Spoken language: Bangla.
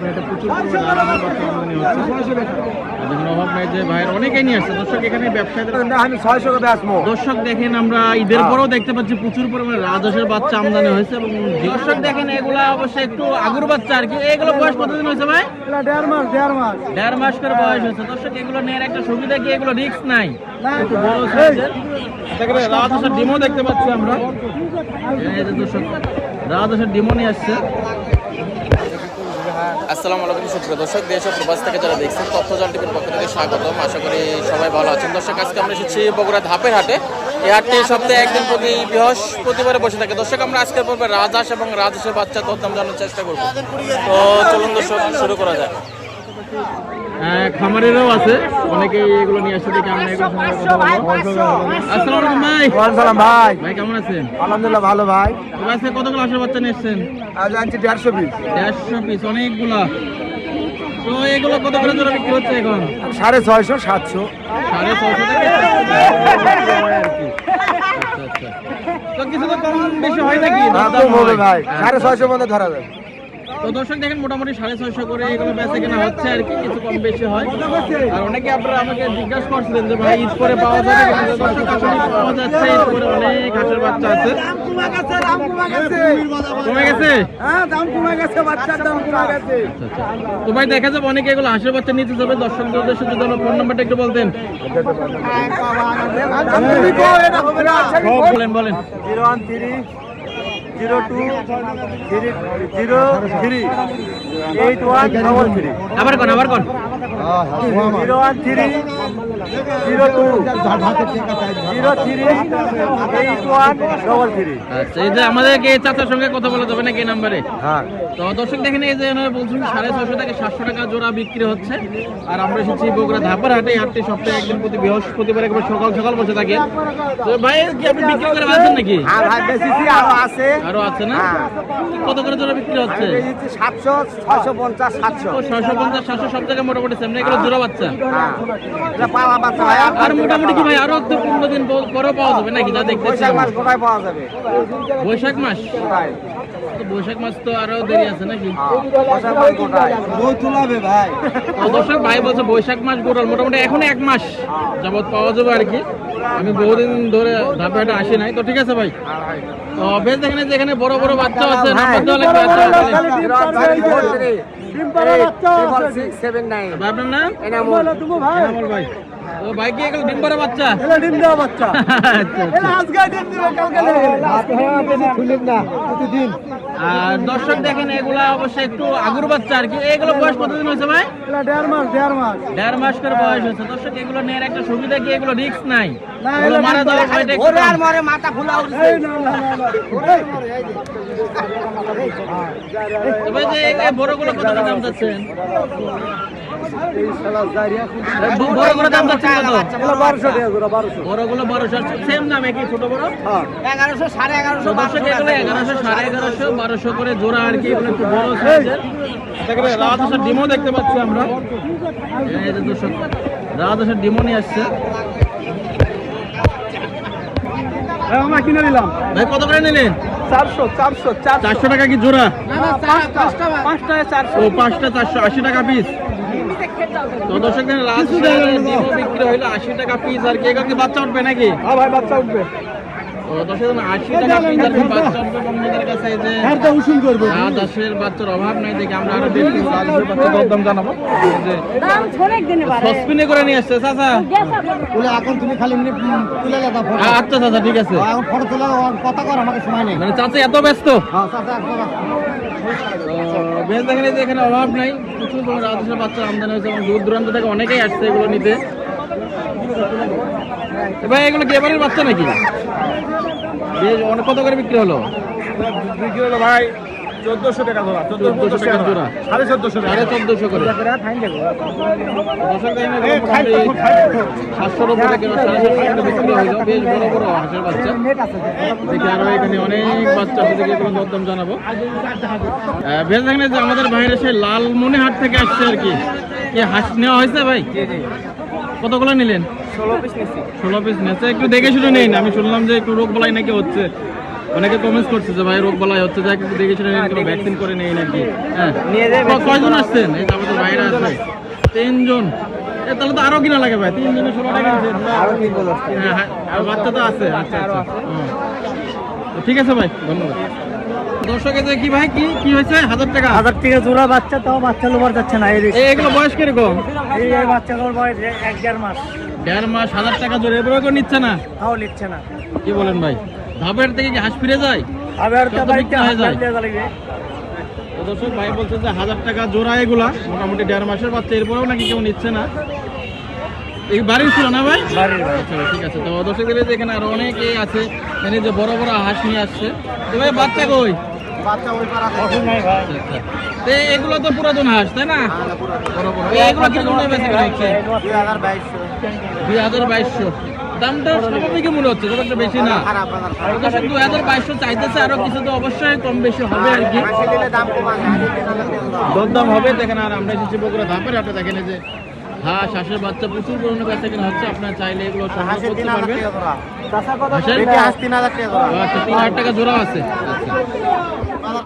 ধাপে এটা প্রচুর পরিমাণে রাজহাঁসের বাচ্চা আমদানি হচ্ছে। আর অভাব নাই যে ভাইয়ের অনেকেই নিয়ে আসছে। দর্শক এখানে ব্যবসায়ীদের আমি ছয়শো করে আসব দর্শক দেখেন আমরা ঈদের পরেও দেখতে পাচ্ছি প্রচুর পরিমাণে রাজহাঁসের বাচ্চা আমদানি হয়েছে এবং দর্শক দেখেন এগুলা অবশ্যই একটু আগুর বাচ্চা আর কি। এগুলো বয়স কতদিন হয়েছে ভাই? দেড় মাস দেড় মাস। দেড় মাস করে বয়স হয়েছে। দর্শক এগুলো নেওয়ার একটা সুবিধা কি? এগুলো রিস্ক নাই। একটু বড় সাইজের দেখেন রাজহাঁসের ডিমও দেখতে পাচ্ছি আমরা। এই যে দর্শক রাজহাঁসের ডিমও নিয়ে আসছে। আসসালামু আলাইকুম সুপ্রিয় দর্শক, দেশ ও প্রবাস থেকে যারা দেখছেন তথ্যজাল টিভির পক্ষ থেকে স্বাগতম। আশা করি সবাই ভালো আছেন। দর্শক, আজকে আমরা এসেছি বগুড়া ধাপের হাটে। এই হাটটি সপ্তাহে একদিন প্রতি বৃহস্পতিবারে বসে থাকে। দর্শক, আমরা আজকের পর্বে রাজহাঁস এবং রাজহাঁসের বাচ্চা তথ্য জানার চেষ্টা করব। তো চলুন দর্শক, শুরু করা যায় খামারেরও আছে। অনেকেই এগুলো নিয়ে আসছে দেখে আমরা এগুলো আসসালামু আলাইকুম ভাই। সালাম ভাই। ভাই কেমন আছেন? আলহামদুলিল্লাহ ভালো ভাই। আজকে কতগুলো বাচ্চা নিয়ে এসছেন? আজ আনছি দেড়শো পিস। দেড়শো পিস অনেকগুলা। তো এগুলো কত করে জোড়া বিক্রি হচ্ছে এখন? সাড়ে ছয়শো সাতশো। সাড়ে ছশো থেকে সাতশো হয় আর কি। আচ্ছা আচ্ছা। তো কিছু তো কম বেশি হয় নাকি? হ্যাঁ, দাম কম হবে ভাই। সাড়ে আচ্ছা। ছয়শো মধ্যে ধরা যাবে তো দর্শক দেখেন মোটামুটি সাড়ে ছয়শো করে এগুলো বেচা কেনা হচ্ছে আর কি কিছু কম বেশি হয়। আর অনেকে আপনারা আমাকে জিজ্ঞাসা করছিলেন যে ভাই ঈদ করে পাওয়া যাবে কিন্তু দর্শক আসলে পাওয়া যাচ্ছে ঈদ করে অনেক হাঁসের বাচ্চা আছে। কমে গেছে হ্যাঁ গেছে। আচ্ছা, আচ্ছা। তো ভাই দেখা যাবে অনেকে এগুলো হাঁসের বাচ্চা নিতে যাবে। দর্শকদের উদ্দেশ্যে যদি আমার ফোন নাম্বারটা একটু বলতেন। বলেন বলেন। Zero one three zero two three zero three eight one double three আবার কোন আবার কোন? Zero one three zero two zero three eight one double three আচ্ছা এই যে আমাদেরকে এই চাচার সঙ্গে কথা বলা যাবে নাকি এই নাম্বারে? হ্যাঁ। তো দর্শক দেখেন এই যে বলছেন সাড়ে ছশো থেকে সাতশো টাকা জোড়া বিক্রি হচ্ছে। আর আমরা এসেছি বগুড়া ধাপার হাটে হাটটি সপ্তাহে একদিন প্রতি বৃহস্পতিবার একবার সকাল সকাল বসে থাকে। তো ভাই কি আপনি বিক্রি করে আছেন নাকি? আর ভাই বেশি আরও আছে আরও আছে না? হ্যাঁ। কত করে জোড়া বিক্রি হচ্ছে? সব জায়গায় মোটামুটি এগুলো জোড়া বাচ্চা। হ্যাঁ। এটা আর মোটামুটি কি ভাই আরও তো পনেরো দিন প- পরেও পাওয়া যাবে নাকি যা বৈশাখ মাস কোথায় পাওয়া যাবে? বৈশাখ মাস? কোথায়? তো বৈশাখ মাস তো আরও দেরি আছে নাকি? তো দর্শক ভাই বলছে বৈশাখ মাস গোটাল মোটামুটি এখন এক মাস যাবত পাওয়া যাবে আর কি। আমি বহুদিন ধরে ধাপে হাটে আসি নাই। তো ঠিক আছে ভাই। তো বেশ এখানে যেখানে বড় বড় বাচ্চা আছে নাইন ভাই, আপনার নাম? এনামল ভাই। তো ভাই কি এগুলো ডিম পাড়া বাচ্চা? ডিম দেওয়া বাচ্চা। আচ্ছা, আচ্ছা। আজকে ডিম দিবে কালকে খুলিব না প্রতিদিন। আর দর্শক দেখেন এগুলা অবশ্যই একটু আগুর বাচ্চা আর কি। এগুলো বয়স কতদিন হয়েছে ভাই? দেড় মাস দেড় মাস। দেড় মাস করে বয়স হয়েছে। দর্শক এগুলো নেওয়ার একটা সুবিধা কি? এগুলো রিস্ক নাই। মারা যাওয়ার ভয়টা একটু কম। মারে মাথা খোলা তবে যে বড়গুলো কত দাম যাচ্ছেন ব- বড়গুলো দাম যাচ্ছে কত? বারোশো টাকা করে বারোশো। বড়গুলো বারোশো সেম দাম একই ছোট বড়? এগারোশো সাড়ে এগারোশো তো এগুলো এগারোশো সাড়ে এগারোশো বারোশো করে জোড়া আর কি এগুলো একটু বড় সাইজের ডিমও দেখতে পাচ্ছি আমরা। ডিমও নিয়ে আসছে। আমরা কিনে নিলাম। ভাই কত করে নিলেন? চারশো চারশো চারশো। চারশো টাকা কি জোড়া? পাঁচটা চারশো। পাঁচটা চারশো আশি টাকা পিস তো দর্শক বিক্রি হইল আশি টাকা পিস আর কি? বাচ্চা উঠবে নাকি? হ্যাঁ ভাই বাচ্চা উঠবে। হ্যাঁ তো উসুল করবে। রাজহাঁসের বাচ্চার অভাব নাই দেখে আমরা আরও বেশি রাজহাঁসের বাচ্চার জানাব এই যে দাম অনেক দিনে পারে সসপিনে করে নিয়ে আসছে চাচা। তুলে এখন তুমি খালি আচ্ছা চাচা ঠিক আছে। এখন ফটো তোলা কথা কর আমাকে সময় নেই। মানে চাচা এত ব্যস্ত। হ্যাঁ চাচা বেশ দেখেন এই যে এখানে অভাব নাই। প্রচুর পরিমাণে বাচ্চা আমদানি হয়েছে এবং দূর দূরান্ত থেকে অনেকেই আসছে এগুলো নিতে। এবার এগুলো কি বাচ্চা নাকি? বেশ, অনেক কত করে বিক্রি হলো? বিক্রি হলো ভাই চোদ্দশো টাকা ধরা চোদ্দশো টাকা জোড়া। সাড়ে চোদ্দশো সাড়ে চোদ্দশো করে। দর্শক দেখেন এগুলো মোটামুটি সাতশোর উপরে কিংবা সাড়ে সাতশো টাকা বিক্রি হইল বেশ বড় বড় হাঁসের বাচ্চা। দেখি আরও এখানে অনেক বাচ্চা আছে দেখি এগুলো দরদাম জানাব। বেশ দেখেন যে আমাদের বাইরে সে লালমনিহাট থেকে আসছে আর কি। কি হাঁস নেওয়া হয়েছে ভাই? কতগুলো নিলেন? ষোলো পিস নিচ্ছি ষোলো পিস নিয়েছে। একটু দেখে শুনে নেই আমি শুনলাম যে একটু রোগ বলাই নাকি হচ্ছে। অনেকে কমেন্টস করছে যে ভাই রোগ বলাই হচ্ছে যা কিন্তু দেখে শুনে কোনো ভ্যাকসিন করে নেই নাকি? হ্যাঁ। কয়জন আসছেন? এই যে আমাদের বাইরে আছে। তিনজন। এ তাহলে তো আরও কিনা লাগে ভাই? তিনজনের ষোলো টাকা আরও হ্যাঁ, হ্যাঁ, বাচ্চা তো আছে। আচ্ছা আচ্ছা। ঠিক আছে ভাই ধন্যবাদ। দর্শক এই যে কি ভাই কি কি হয়েছে? হাজার টাকা? হাজার জোড়া বাচ্চা তাও বাচ্চা লোবার যাচ্ছে না এই এই এগুলো বয়স কীরকম? এই এই বাচ্চাগুলোর বয়স এক দেড় মাস। দেড় মাস হাজার টাকা জোরে এবার কেউ নিচ্ছে না? তাও নিচ্ছে না। কি বলেন ভাই? ধাপের থেকে কি হাঁস ফিরে যায় হয়ে দর্শক ভাই বলছে যে হাজার টাকা জোড়া এগুলা মোটামুটি দেড় মাসের বাচ্চা এরপরেও নাকি কেউ নিচ্ছে না। এই ছিল না ভাই? আচ্ছা ঠিক আছে। তো দর্শক দিলে যে এখানে আরও অনেকেই আছে এখানে যে বড় বড় হাঁস নিয়ে আসছে। তো ভাই বাচ্চা কই? বাচ্চা ওই পাড়া অসুখ নাই ভাই। আচ্ছা, আচ্ছা। তো এগুলো তো পুরাতন হাঁস তাই না? এগুলো কি হচ্ছে? দুই হাজার বাইশশো। দামটা স্বাভাবিকই মনে হচ্ছে খুব একটা বেশি না। দুই হাজার বাইশশো চাইতেছে আরও কিছু তো অবশ্যই কম বেশি হবে আর কি। দাম দরদাম হবে দেখেন আর আমরা এসেছি বগুড়া ধাপের হাটে দেখেন যে হাঁস হাঁসের বাচ্চা প্রচুর পরিমাণে বেচা কেনা হচ্ছে আপনার চাইলে এগুলো সংগ্রহ করতে পারবেন। আচ্ছা তিন হাজার টাকা জোড়া আছে। আচ্ছা